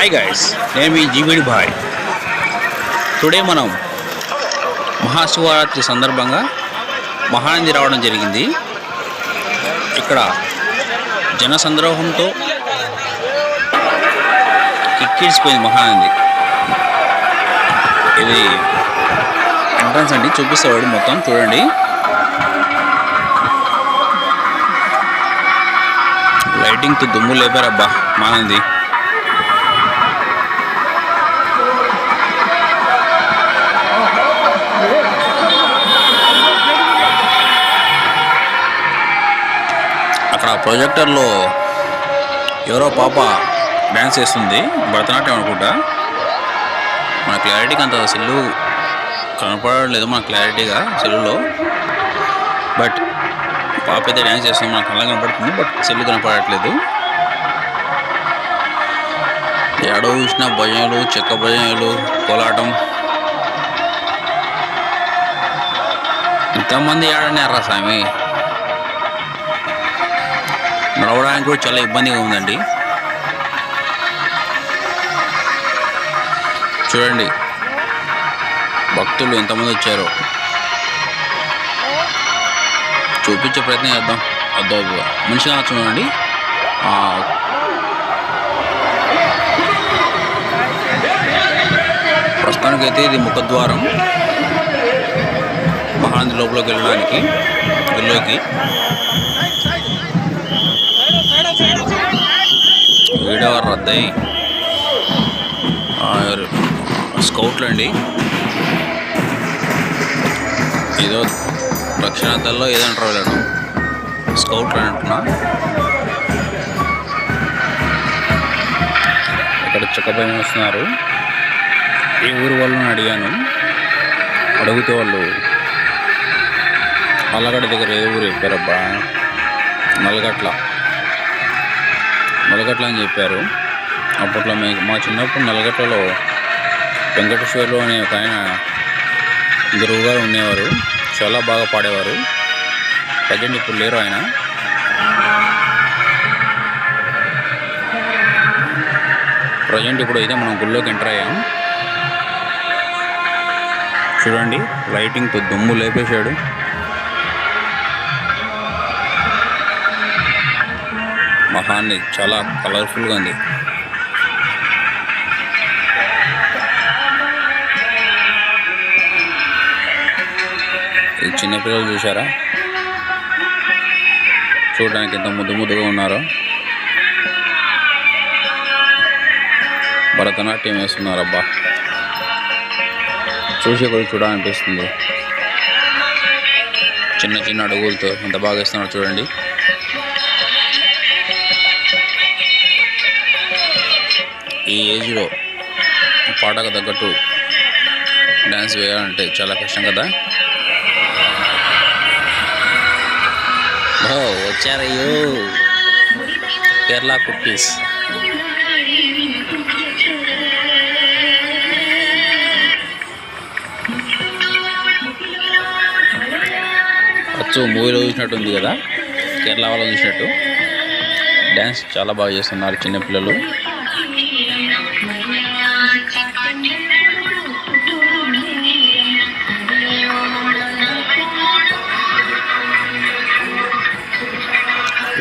Hi guys నేను మీ జీవిడి భాయ్. Today మనం మహాశివరాత్రి సందర్భంగా మహానంది రావడం జరిగింది. ఇక్కడ జన సందర్భంతో కిక్కిడిసిపోయింది మహానంది. ఇది ఎంట్రన్స్ అండి చూపిస్తాడు మొత్తం చూడండి. లైటింగ్తో దుమ్ము లేపారబ్బా మహానంది. అక్కడ ప్రొజెక్టర్లో ఎవరో పాప డ్యాన్స్ చేస్తుంది భరతనాట్యం అనుకుంటా. మన క్లారిటీకి అంత సెల్లు కనపడలేదు మన క్లారిటీగా సెల్లులో. బట్ పాప అయితే డ్యాన్స్ చేస్తుంది మన కళ్ళ కనపడుతుంది బట్ సెల్లు కనపడట్లేదు. ఎడో చూసిన భజనలు చెక్క భజనలు కోలాటం. ఇంతమంది ఆడనేరా స్వామి? నడవడానికి కూడా చాలా ఇబ్బందిగా ఉందండి. చూడండి. భక్తులు ఎంతమంది వచ్చారో. చూపించే ప్రయత్నం చేద్దాం. అద్దో మనిషిగా చూడండి ప్రస్తుతానికైతే ఇది ముఖద్వారం. మహానంది లోపలికి వెళ్ళడానికి. గుళ్ళోకి ఏడవ రద్దయి. స్కౌట్లు అండి. ఏదో దక్షిణార్థంలో ఏదంటారు వీళ్ళను స్కౌట్లు అంటున్నా. ఇక్కడ చుక్కపైన వస్తున్నారు. ఈ ఊరు వాళ్ళని అడిగాను. అడిగితే వాళ్ళు అల్లగడ్డ దగ్గర ఏ ఊరు చెప్పారబ్బా? నల్గట్ల. నలగట్ల అని చెప్పారు. అప్పట్లో మీ మా చిన్నప్పుడు నలగట్లలో వెంకటేశ్వర్లు అనే ఒక ఆయన గురువు గారు ఉండేవారు. చాలా బాగా పాడేవారు. ప్రజెంట్ ఇప్పుడు లేరు ఆయన. ప్రజెంట్ ఇప్పుడు అయితే మనం గుళ్ళోకి ఎంటర్ అయ్యాం. చూడండి లైటింగ్తో దుమ్ము లేపేశాడు. మహాన్ని చాలా కలర్ఫుల్గా ఉంది. ఈ చిన్నపిల్లలు చూసారా చూడడానికి ఎంత ముద్దు ముద్దుగా ఉన్నారో. భరతనాట్యం వేస్తున్నారు అబ్బా చూసి కూడా చూడాలనిపిస్తుంది. చిన్న చిన్న అడుగులతో ఎంత బాగా వేస్తున్నారో చూడండి. ఈ ఏజ్లో పాటకు తగ్గట్టు డ్యాన్స్ వేయాలంటే చాలా కష్టం కదా? ఓ వచ్చారయ్యో. కేరళ కుక్కీస్ అచ్చు మూవీలో చూసినట్టు ఉంది కదా? కేరళ వాళ్ళు చూసినట్టు. డ్యాన్స్ చాలా బాగా చేస్తున్నారు చిన్నపిల్లలు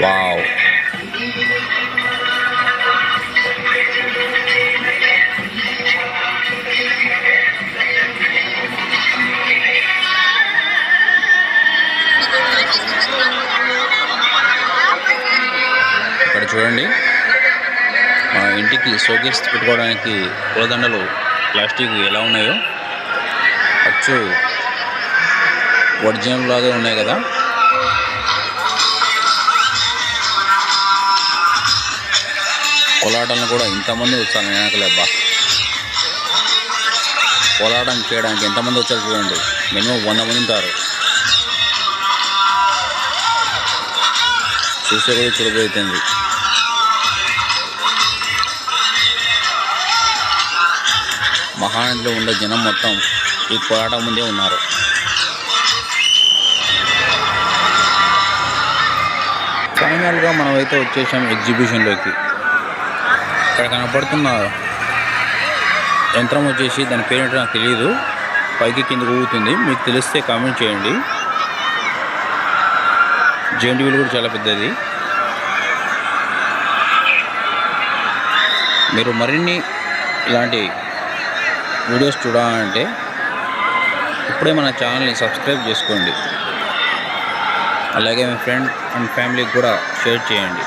వావ్ ఇక్కడ చూడండి. మన ఇంటికి షోకేస్ పెట్టుకోవడానికి పూలదండలు ప్లాస్టిక్ ఎలా ఉన్నాయో. అచ్చు ఒరిజినల్ లాగా ఉన్నాయి కదా. కోలాటాలను కూడా ఇంతమంది వచ్చారు వెనకలేబ్బా కోలాటం చేయడానికి ఎంతమంది వచ్చారు చూడండి. మినిమం వంద మంది ఉంటారు. చూసే కూడా మహానదిలో ఉండే జనం మొత్తం ఈ కోలాటం ముందే ఉన్నారు. ఫైనల్గా మనమైతే వచ్చేసాం ఎగ్జిబిషన్లోకి ఇక్కడ కనపడుతున్న యంత్రం వచ్చేసి దాని పేరేంటో నాకు తెలియదు పైకి కిందకు ఊగుతుంది. మీకు తెలిస్తే కామెంట్ చేయండి. జెంట్ వీల్ కూడా చాలా పెద్దది. మీరు మరిన్ని ఇలాంటి వీడియోస్ చూడాలంటే ఇప్పుడే మన ఛానల్ని సబ్స్క్రైబ్ చేసుకోండి. అలాగే మీ ఫ్రెండ్ అండ్ ఫ్యామిలీకి కూడా షేర్ చేయండి.